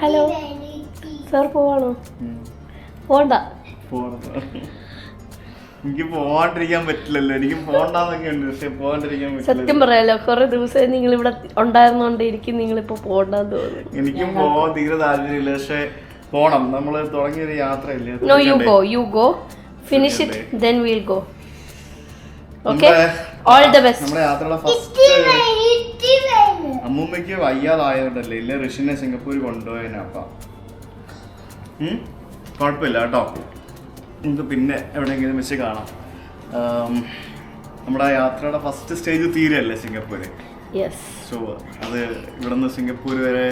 Hello. Sir പോവാണോ? പോണ്ട. എനിക്ക് പോവാണ്ടിരിക്കാൻ പറ്റില്ലല്ലോ. എനിക്ക് പോണ്ടെന്നൊക്കെ ഉണ്ട് പക്ഷെ പോവാണ്ടിരിക്കാൻ പറ്റില്ല. സത്യം പറയാലോ കുറെ ദിവസമായി നിങ്ങൾ ഇവിടെ ഉണ്ടായിരുന്നോണ്ട് എനിക്ക് നിങ്ങളിപ്പോ പോണ്ടെന്ന് തോന്നുന്നു. എനിക്കും പോവാൻ തീരെ താല്പര്യമില്ല പക്ഷെ പോണം. നമ്മൾ തുടങ്ങിയൊരു യാത്രയല്ലേ? No you go you go finish it then will go okay all the best നമ്മുടെ യാത്രയുടെ ഫസ്റ്റ് അമ്മൂമ്മയ്ക്ക് വയ്യാതായതുകൊണ്ടല്ലേ? ഇല്ല ഋഷിനെ സിംഗപ്പൂർ കൊണ്ടുപോയതിനപ്പ കുഴപ്പമില്ല കേട്ടോ. നമുക്ക് പിന്നെ എവിടെയെങ്കിലും വെച്ച് കാണാം. നമ്മുടെ യാത്രയുടെ ഫസ്റ്റ് സ്റ്റേജ് തീരല്ലേ സിംഗപ്പൂര്? സോ അത് ഇവിടുന്ന് സിംഗപ്പൂർ വരെ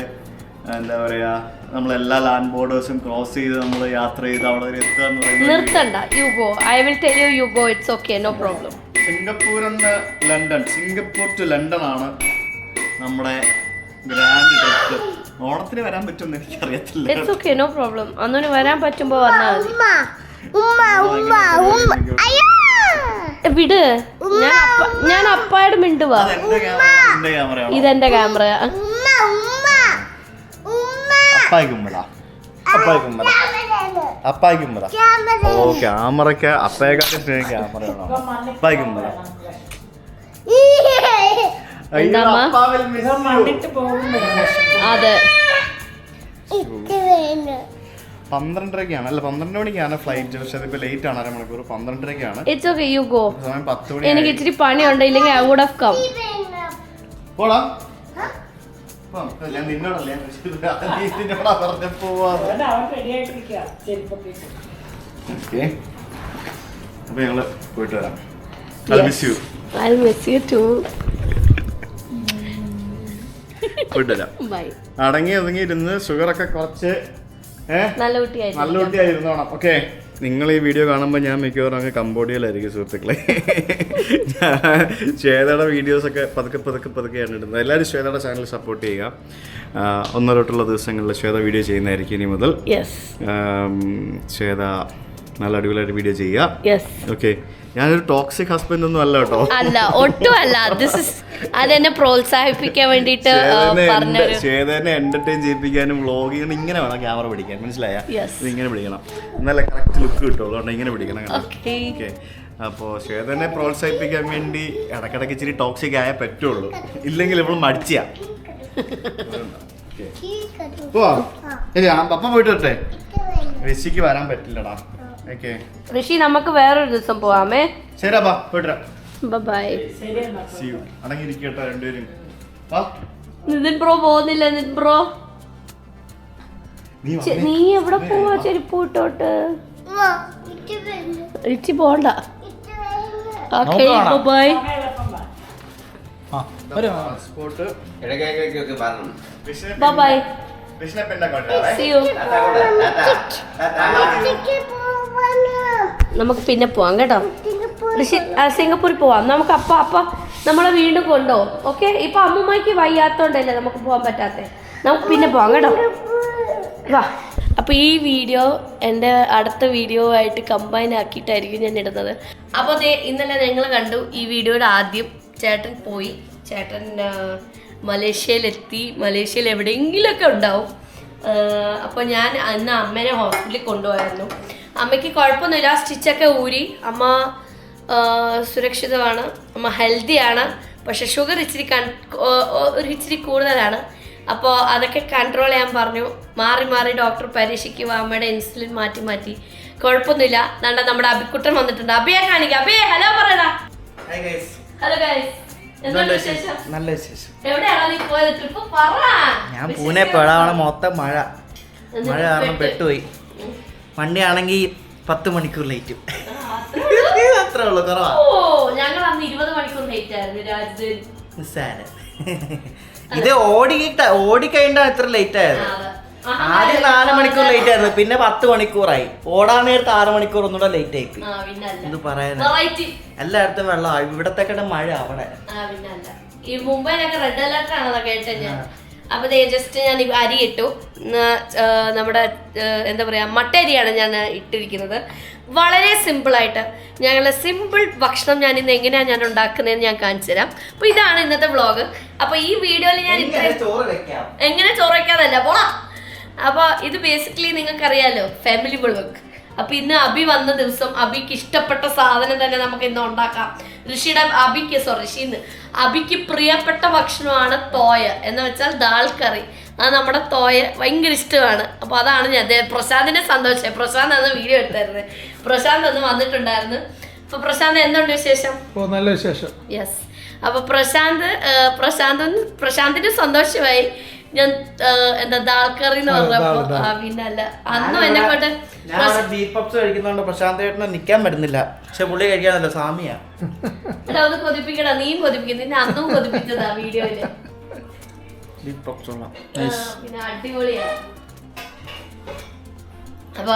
എന്താ പറയാ നമ്മളെല്ലാ ലാൻഡ് ബോർഡേഴ്സും ക്രോസ് ചെയ്ത് നമ്മൾ യാത്ര ചെയ്ത് അവിടെ വരെ എത്തുക എന്ന് പറയുന്നത് നിർത്തണ്ട you go I will tell you you go it's okay no problem Singapore എന്ന് ലണ്ടൻ സിംഗപ്പൂർ ടു ലണ്ടൻ ആണ് നമ്മുടെ ഗ്രാൻഡ് ട്രിപ്പ് ഓണത്തിന് വരാൻ പറ്റുമെന്ന് എനിക്കറിയത്തില്ല. ഇറ്റ്സ് ഓക്കെ നോ പ്രോബ്ലം അന്നൊന്ന് വരാൻ പറ്റുമ്പോ വന്നാൽ മതി. എ, വിട്. ഞാൻ അപ്പ ഞാൻ അപ്പായുടെ മിണ്ടുവാ. ഇതെന്റെ ക്യാമറ അപ്പായി കുമ്മല അപ്പായി കുമ്മല അപ്പായി കുമ്മല ഓ ക്യാമറക്ക് അപ്പയെക്കാട്ടി ക്യാമറയാണോ? അപ്പായി കുമ്മല എന്താമ്മ? അതെ. പന്ത്രണ്ടരക്കാണ്. അല്ല പന്ത്രണ്ട് മണിക്കാണ് ഫ്ലൈറ്റ് പക്ഷെ അതിപ്പോ ലേറ്റ് ആണ് അരമണിക്കൂർ. പന്ത്രണ്ടരക്കാണ്. ഇറ്റ്സ് ഓക്കെ യു ഗോ സമയം പത്ത് എനിക്ക് മണി ഇച്ചിരി പണിയുണ്ട് ഇല്ലെങ്കിൽ ഐ വുഡ് ഹവ് കം പോടാ. പോ, ഞാൻ നിന്നോടല്ലേ നിന്നോടാ പറഞ്ഞ പോവാന്ന്. ഓക്കെ. അപ്പൊ ഞങ്ങൾ പോയിട്ട് വരാം. I miss you I miss you too അടങ്ങി ഒതുങ്ങി ഇരുന്ന് ഷുഗറൊക്കെ കുറച്ച് നല്ല കുട്ടിയായിരുന്നു. നല്ല കുട്ടിയായിരുന്നോണം ഓക്കെ. നിങ്ങൾ ഈ വീഡിയോ കാണുമ്പോൾ ഞാൻ മിക്കവാറും അങ്ങ് കംബോഡിയയിലായിരിക്കും സുഹൃത്തുക്കളെ. ശ്വേതയുടെ വീഡിയോസൊക്കെ പതുക്കെ പതുക്കെ പതുക്കെയാണ് ഇടുന്നത്. എല്ലാവരും ശ്വേതയുടെ ചാനൽ സപ്പോർട്ട് ചെയ്യുക. ഒന്നരട്ടുള്ള ദിവസങ്ങളിൽ ശ്വേത വീഡിയോ ചെയ്യുന്നതായിരിക്കും ഇനി മുതൽ. ശ്വേത നല്ല അടിപൊളിയായിട്ട് വീഡിയോ ചെയ്യുക. ഓക്കെ. ഞാനൊരു ടോക്സിക് ഹസ്ബൻഡ് ഒന്നും അല്ല കേട്ടോ. അല്ല ഒട്ടും അല്ല ദിസ് ഇസ് അതെന്നെ പ്രോത്സാഹിപ്പിക്കാൻ വേണ്ടിട്ട് ശ്വേതനെ എന്റർടൈൻ ചെയ്യിപ്പിക്കാനും വ്ളോഗ് ചെയ്യണം. ഇങ്ങനെ വേണം ക്യാമറ പിടിക്കാൻ. മനസ്സിലായ? ഇത് ഇങ്ങനെ പിടിക്കണം. എന്നാലേ കറക്റ്റ് ലുക്ക് കിട്ടുള്ളൂ. അതുകൊണ്ട് ഇങ്ങനെ പിടിക്കണം. ഓക്കെ അപ്പോൾ ശ്വേതനെ പ്രോത്സാഹിപ്പിക്കാൻ വേണ്ടി ഇടക്കിടക്ക് ഇച്ചിരി ടോക്സിക് ആയ പറ്റുള്ളൂ. ഇല്ലെങ്കിൽ ഇവൾ മടിച്ചാ. ഓ പപ്പ പോയിട്ട് വരട്ടെ. ഋഷിക്ക് വരാൻ പറ്റില്ലടാ. ഋഷി നമുക്ക് വേറൊരു ദിവസം പോവാമേ. ശരി അപ്പാ പോയിട്ട് ബൈ അടങ്ങിയിരിക്കട്ടെ രണ്ടുപേരും. നിതിൻ ബ്രോ പോകുന്നില്ല നിതിൻ ബ്രോ? നീ എവിടെ പോവാ ചെരുപ്പ് ഇട്ടോട്ട്? ഇച്ചി പോണ്ട. ഓക്കെ ബൈ ബൈ കൊണ്ടുവരാവേ. സി യു നമുക്ക് പിന്നെ പോവാം കേട്ടോ. സിംഗപ്പൂരിൽ പോവാം. നമുക്ക് അപ്പ അപ്പ നമ്മളെ വീണ്ടും കൊണ്ടുപോകും ഓക്കെ? ഇപ്പൊ അമ്മുമ്മയ്ക്ക് വയ്യാത്തോണ്ടല്ലേ നമുക്ക് പോകാൻ പറ്റാത്തെ? നമുക്ക് പിന്നെ പോവാം കേട്ടോ. വാ. അപ്പോൾ ഈ വീഡിയോ എന്റെ അടുത്ത വീഡിയോ ആയിട്ട് കമ്പൈൻ ആക്കിയിട്ടായിരിക്കും ഞാൻ ഇടുന്നത്. അപ്പോൾ ദേ ഇന്നലെ ഞങ്ങൾ കണ്ടു ഈ വീഡിയോയുടെ ആദ്യം ചേട്ടൻ പോയി. ചേട്ടൻ മലേഷ്യയിലെത്തി. മലേഷ്യയിൽ എവിടെയെങ്കിലുമൊക്കെ ഉണ്ടാവും. അപ്പോൾ ഞാൻ അന്ന് അമ്മേനെ ഹോസ്പിറ്റലിൽ കൊണ്ടുപോയായിരുന്നു. അമ്മയ്ക്ക് കുഴപ്പമൊന്നുമില്ല സ്റ്റിച്ചൊക്കെ ഊരി. അമ്മ സുരക്ഷിതമാണ് അമ്മ ഹെൽത്തിയാണ് പക്ഷെ ഷുഗർ ഇച്ചിരി കൺ ഒരു ഇച്ചിരി കൂടുതലാണ്. അപ്പോൾ അതൊക്കെ കൺട്രോൾ ചെയ്യാൻ പറഞ്ഞു. മാറി മാറി ഡോക്ടർ പരീക്ഷിക്കുക അമ്മയുടെ ഇൻസുലിൻ മാറ്റി മാറ്റി. കുഴപ്പമൊന്നുമില്ല. നല്ല നമ്മുടെ അഭിക്കുട്ടൻ വന്നിട്ടുണ്ട്. അഭിയെ കാണിക്കാം. അഭിയെ ഹലോ പറയടാ. ഹലോ ഗൈസ് വിശേഷം? നല്ല വിശേഷം. ഞാൻ പൂനെ പെടാവണ മൊത്തം മഴ. മഴ കാരണം പെട്ടുപോയി. വണ്ടി ആണെങ്കിൽ പത്ത് മണിക്കൂർ ലേറ്റ്. അത്രേ ഉള്ളൂ? കുറവാ. ഓ ഞങ്ങൾ അന്ന് ഇരുപത് മണിക്കൂർ ലേറ്റ് ആയിരുന്നു രാജ്യത്തിൽ നിസ്സാരം. ഇത് ഓടി ഓടിക്കഴിഞ്ഞാണ് എത്ര ലേറ്റ് ആയത്. ആദ്യം നാല് മണിക്കൂർ ലേറ്റ് ആയിരുന്നു പിന്നെ പത്ത് മണിക്കൂറായി. ഓടാൻ നേരത്ത് ആറ് മണിക്കൂർ ഒന്നുകൂടെ ലേറ്റ് ആയി എന്ത് പറയാനാ? എല്ലായിടത്തും വെള്ളം. ഇവിടത്തെക്കടെ മഴ അവിടെ. ഈ മുംബൈയിലൊക്കെ റെഡ് അലർട്ട് ആണല്ലോ കേട്ടത് ഞാൻ. അപ്പൊ ദേ ജസ്റ്റ് ഞാൻ അരി ഇട്ടു. നമ്മുടെ എന്താ പറയാ മട്ട അരിയാണ് ഞാൻ ഇട്ടിരിക്കുന്നത്. വളരെ സിമ്പിൾ ആയിട്ട്. ഞങ്ങളുടെ സിമ്പിൾ ഭക്ഷണം ഞാൻ ഇന്ന് എങ്ങനെയാണ് ഞാൻ ഉണ്ടാക്കുന്നതെന്ന് ഞാൻ കാണിച്ചു തരാം. അപ്പൊ ഇതാണ് ഇന്നത്തെ വ്ളോഗ് അപ്പൊ ഈ വീഡിയോയിൽ ഞാൻ എങ്ങനെ ചോറ് വെക്കാതല്ല പോളാ അപ്പോൾ ഇത് ബേസിക്കലി നിങ്ങൾക്കറിയാലോ ഫാമിലി വ്ളോഗ് അപ്പൊ ഇന്ന് അബി വന്ന ദിവസം അബിക്ക് ഇഷ്ടപ്പെട്ട സാധനം തന്നെ നമുക്ക് ഇന്ന് ഉണ്ടാക്കാം. ഋഷിയുടെ അബിക്ക് സോറി ഋഷിന്ന് അബിക്ക് പ്രിയപ്പെട്ട ഭക്ഷണമാണ് തോയ. എന്ന് വെച്ചാൽ ദാൽ കറി. അത് നമ്മുടെ തോയ ഭയങ്കര ഇഷ്ടമാണ്. അപ്പോൾ അതാണ് ഞാൻ പ്രശാന്തിന്റെ പ്രശാന്തിനെ സന്തോഷം പ്രശാന്ത് അന്ന് വീഡിയോ എടുത്തായിരുന്നു. പ്രശാന്ത് അന്ന് വന്നിട്ടുണ്ടായിരുന്നു. അപ്പൊ പ്രശാന്ത് എന്തുണ്ട് വിശേഷം? ഓ നല്ല വിശേഷം. യെസ് അപ്പൊ പ്രശാന്ത് പ്രശാന്ത് പ്രശാന്തിന്റെ സന്തോഷമായി. ഞാൻ എന്താ ദാൽക്കറി എന്ന് പറഞ്ഞപ്പോ. ആ, പിന്നെ അല്ല അന്നും എന്നെ കൊണ്ട് ഞാൻ ബീഫ് പപ്സ് പ്രശാന്ത് ചേട്ടന് നിക്കാൻ പറ്റുന്നില്ല. പക്ഷെ പുള്ളി കഴിക്കാനല്ല സാമിയാ. എടാ ഒന്ന് കൊതിപ്പിക്കടാ നീയും കൊതിപ്പിക്കും നിന്നെ അന്നും കൊതിപ്പിച്ചതാ വീഡിയോയിൽ. ബീഫ് പപ്സ് പിന്നെ അടിപൊളിയാ. അപ്പൊ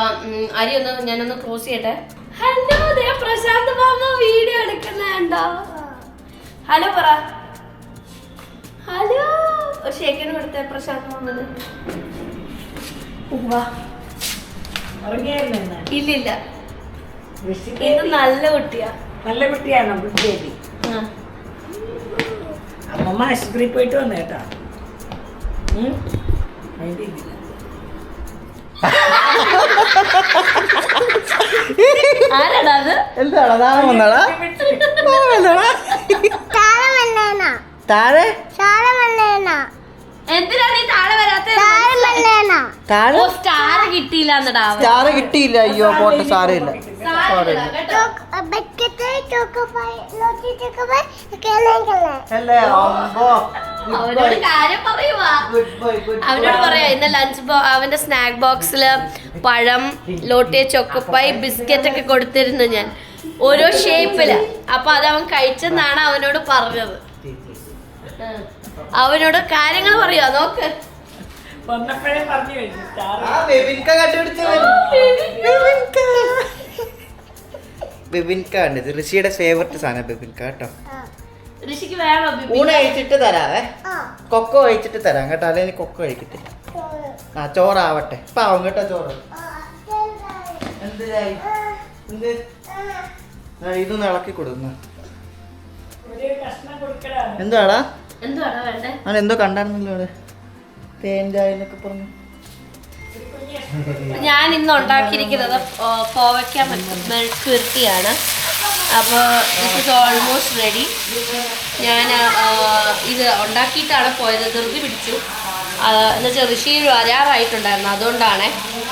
അരി ഒന്ന് ഞാനൊന്ന് ക്ലോസ് ചെയ്യട്ടെ. ഹലോ ദേ പ്രശാന്ത് മാമ വീഡിയോ എടുക്കുന്നുണ്ടോ? ഹലോ പറ. ഹലോ. ഒരു ഷേക്കിന് കൊടുത്തേ പ്രശാന്ത് ഇന്ന്? ഇല്ലില്ല. ഇത്. നല്ല കുട്ടിയാ. നല്ല കുട്ടിയാണോ ആ. അമ്മമ്മ ആശുപത്രിയിൽ പോയിട്ട് വന്ന കേട്ടോ. ആരാടാ അത്? എന്താടാ താഴെ വന്നാടാ താഴെ? താഴെ വരാത്ത സ്റ്റാർ കിട്ടിയില്ല സ്റ്റാർ കിട്ടിയില്ല. അയ്യോ പോട്ടെ സാരമില്ല അവനോട് കാര്യം പറയുവാ. ഗുഡ് ബോയ് ഗുഡ് അവനോട് പറയാ ഇന്ന് ലഞ്ച് ബോ അവന്റെ സ്നാക്ക് ബോക്സിൽ പഴം ലോട്ടിയ ചൊക്കപ്പായി ബിസ്ക്കറ്റ് ഒക്കെ കൊടുത്തിരുന്നു ഞാൻ. ഓരോ ഷേപ്പിൽ അപ്പൊ അത് അവൻ കഴിച്ചെന്നാണ് അവനോട് പറഞ്ഞത്. അവനോട് കാര്യങ്ങൾ പറയാ? നോക്ക്. വന്നപ്പോഴേ പറഞ്ഞു കഴിഞ്ഞു സ്റ്റാർ ആ ബെബിൻക കണ്ടുപിടിച്ചവൻ. ബെബിൻക. ബെബിൻക. ഉണ്ട് ഇത് ഋഷിയുടെ ഫേവററ്റ് സാധനം ബെബിൻക കേട്ടോ. ഋഷിക്ക് വേണോ ബിബി? ഊണ് കഴിച്ചിട്ട് തരാവേ. കൊക്കോ കഴിച്ചിട്ട് തരാം കേട്ടോ. അല്ലെങ്കിൽ കൊക്കോ കഴിക്കത്തില്ല. ആ ചോറാവട്ടെ. പാവം കേട്ടോ ചോറ്. എന്തിനായി എന്ത് ഇതൊന്ന് ഇളക്കി കൊടുക്കുന്നു ഒരു കഷ്ണം കൊടുക്കടാ എന്താടാ? എന്തോ കണ്ടായിരുന്നല്ലോ അവിടെ. തേൻ ചായ എന്നൊക്കെ പറഞ്ഞു ഞാൻ ഇന്ന് ഉണ്ടാക്കിയിരിക്കുന്നത് കോവയ്ക്ക മെഴുക്കുരുത്തിയാണ് അപ്പോൾ ദിസ് ഇസ് ഓൾമോസ്റ്റ് റെഡി ഞാൻ ഇത് ഉണ്ടാക്കിയിട്ടാണ് പോയത്. ധൃതി പിടിച്ചു. എന്നുവെച്ചാൽ ഋഷി വരാറായിട്ടുണ്ടായിരുന്നു. അതുകൊണ്ടാണ്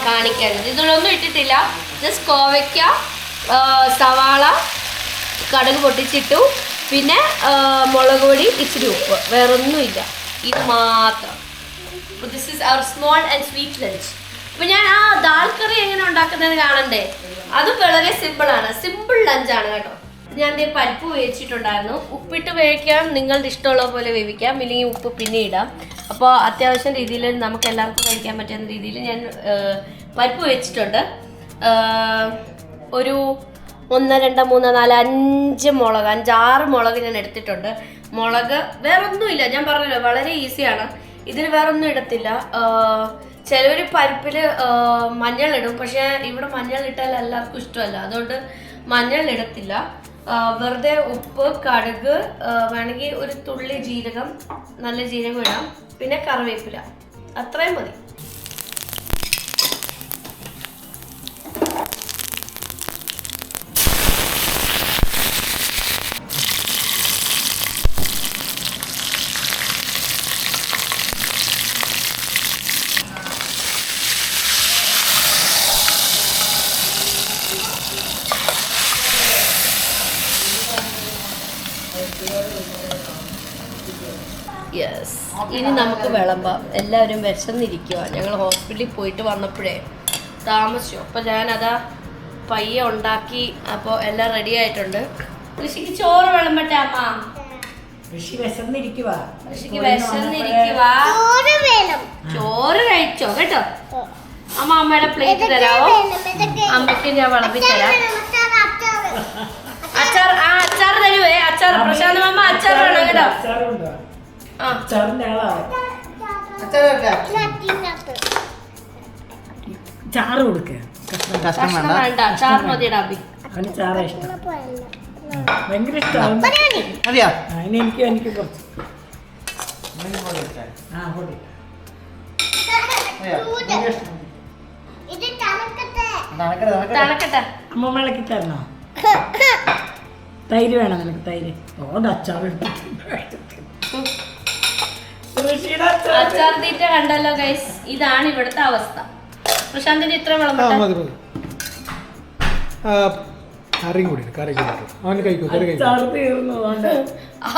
കാണിക്കാഞ്ഞത്. ഇതിലൊന്നും ഇട്ടിട്ടില്ല. ജസ്റ്റ് കോവയ്ക്ക സവാള കടുക് പൊട്ടിച്ചിട്ടു. പിന്നെ മുളക് പൊടി ഇച്ചിരി ഉപ്പ്. വേറൊന്നുമില്ല. ഇത് മാത്രം. അപ്പൊ ഞാൻ ആ ദാൽ കറി എങ്ങനെ ഉണ്ടാക്കുന്നത് കാണണ്ടേ? അത് വളരെ സിമ്പിൾ ആണ്. സിമ്പിൾ ലഞ്ചാണ് കേട്ടോ. ഞാൻ ദേ പരിപ്പ് വേവിച്ചിട്ടുണ്ടായിരുന്നു. ഉപ്പിട്ട് വേവിക്കാം. നിങ്ങളുടെ ഇഷ്ടമുള്ള പോലെ വേവിക്കാം. ഇല്ലെങ്കിൽ ഉപ്പ് പിന്നെ ഇടാം. അപ്പോൾ അത്യാവശ്യം രീതിയിൽ നമുക്ക് എല്ലാവർക്കും കഴിക്കാൻ പറ്റുന്ന രീതിയിൽ ഞാൻ പരിപ്പ് വെച്ചിട്ടുണ്ട്. ഒരു ഒന്ന് രണ്ട് മൂന്ന് നാല് അഞ്ച് മുളക് അഞ്ചാറ് മുളക് ഞാൻ എടുത്തിട്ടുണ്ട്. മുളക് വേറെ ഒന്നുമില്ല ഞാൻ പറഞ്ഞല്ലോ വളരെ ഈസിയാണ്. ഇതിന് വേറെ ഒന്നും ഇടത്തില്ല ചിലവർ പരിപ്പിൽ ഇടും പക്ഷേ ഇവിടെ മഞ്ഞൾ ഇട്ടാൽ എല്ലാവർക്കും ഇഷ്ടമല്ല. അതുകൊണ്ട് മഞ്ഞൾ ആ, വെറുതെ ഉപ്പ് കടുക് വേണമെങ്കിൽ ഒരു തുള്ളി ജീരകം നല്ല ജീരകം ഇടാം. പിന്നെ കറിവേപ്പില. അത്രയും മതി. യെസ് ഇനി നമുക്ക് വിളമ്പാം. എല്ലാവരും വിശന്നിരിക്കുക ഞങ്ങൾ ഹോസ്പിറ്റലിൽ പോയിട്ട് വന്നപ്പോഴേ താമസിച്ചു. അപ്പോൾ ഞാനതാ പയ്യെ ഉണ്ടാക്കി അപ്പോൾ എല്ലാം റെഡി ആയിട്ടുണ്ട്. ഋഷിക്ക് ചോറ് വിളമ്പട്ടെ അമ്മ? ഋഷി ഋഷിക്ക് വിശന്നിരിക്കുക ചോറ് കഴിച്ചോ കേട്ടോ? അമ്മ അമ്മയുടെ പ്ലേറ്റ് തരാമോ അമ്മയ്ക്ക് ഞാൻ വിളമ്പി തരാം. അച്ചാർ ആ അച്ചാർ തരുവേ. അച്ചാർ പ്രശാന്ത് മാമ അച്ചാർ വേണം കേട്ടോ. ആ. അച്ചാറിന്റെ ആളാണ് ചാറ് കൊടുക്ക. കഷ്ണം വേണ്ട. അച്ചാർ മതിയുടെ അബി അവന് ചാറ ഇഷ്ടം. ഭയങ്കര ഇഷ്ടമാണ് മതിയാ? അതിന് എനിക്ക് എനിക്ക് കുറച്ച്. ആ തണക്കട്ടെ. അമ്മ ഇളക്കി തരണോ തൈര് വേണം നിനക്ക് തൈര്. ഓ അച്ചാർ അച്ചാർ തീറ്റ കണ്ടല്ലോ ഗൈസ് ഇതാണ് ഇവിടുത്തെ അവസ്ഥ. പ്രശാന്തിന് ഇത്ര ആ മതി മതി. ആ, കറിയും കൂടി. അവന് കഴിക്കൂ കറി കഴിക്കൂ. തീർന്നു അതുകൊണ്ട്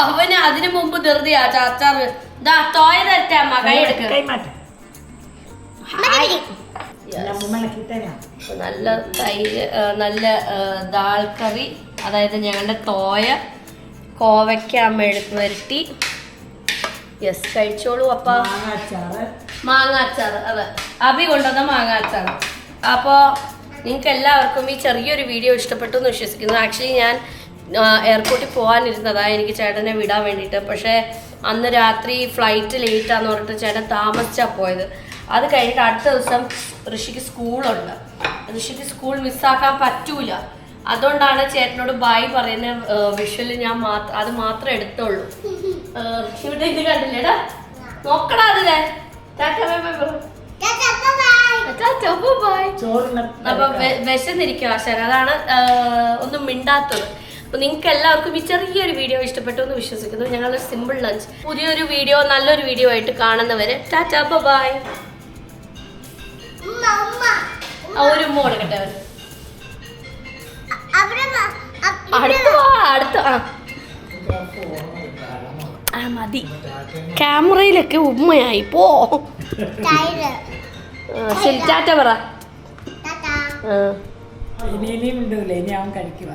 അവന് അതിനു മുമ്പ് ധൃതി അച്ചാർ ദാ തോയ തരട്ടെ അമ്മ കൈ എടുക്ക്. നല്ല തൈര് നല്ല ദാൽ കറി. അതായത് ഞങ്ങളുടെ തോയ കോവയ്ക്ക അമ്മ എടുത്ത് വരുത്തി യെസ് കഴിച്ചോളൂ അപ്പ. മാങ്ങ അച്ചാറ് മാങ്ങ അച്ചാർ അതെ. അഭി കൊണ്ടുവന്ന മാങ്ങാച്ചാർ അപ്പോ അപ്പോൾ നിങ്ങൾക്ക് എല്ലാവർക്കും ഈ ചെറിയൊരു വീഡിയോ ഇഷ്ടപ്പെട്ടു എന്ന് വിശ്വസിക്കുന്നു. ആക്ച്വലി ഞാൻ എയർപോർട്ടിൽ പോകാനിരുന്നതാണ് എനിക്ക് ചേട്ടനെ വിടാൻ വേണ്ടിയിട്ട്. പക്ഷേ അന്ന് രാത്രി ഫ്ലൈറ്റ് ലേറ്റാന്ന് പറഞ്ഞിട്ട് ചേട്ടൻ താമസിച്ചാണ് പോയത്. അത് കഴിഞ്ഞിട്ട് അടുത്ത ദിവസം ഋഷിക്ക് സ്കൂളുണ്ട് ഋഷിക്ക് സ്കൂൾ മിസ്സാക്കാൻ പറ്റൂല. അതുകൊണ്ടാണ് ചേട്ടനോട് ബായ് പറയുന്ന വിഷ്വൽ ഞാൻ അത് മാത്രം എടുത്തോളൂ ഇവിടെ ഇത് കണ്ടില്ലേടാ നോക്കടാ അതിലെ ടാറ്റ ബൈ ബൈ പറ. ടാറ്റ ബൈ ചോറിന് അപ്പൊ വിശന്നിരിക്കും വിശന്നിരിക്കുക ആശാൻ. അതാണ് ഒന്നും മിണ്ടാത്തത്. അപ്പൊ നിങ്ങൾക്ക് എല്ലാവർക്കും ഈ ചെറിയൊരു വീഡിയോ ഇഷ്ടപ്പെട്ടു എന്ന് വിശ്വസിക്കുന്നു. ഞങ്ങളുടെ സിമ്പിൾ ലഞ്ച് പുതിയൊരു വീഡിയോ നല്ലൊരു വീഡിയോ ആയിട്ട് കാണുന്നവരെ ടാറ്റ ബൈ ഒരു മോളെ അ- അടുത്ത വാ അടുത്ത ആ. ആ മതി. ക്യാമറയിലൊക്കെ ഉമ്മയായി പോ. ശരി ടാറ്റ പറ. ഇനി ഇനിയും ഉണ്ടല്ലേ ഇനി അവൻ കഴിക്കുക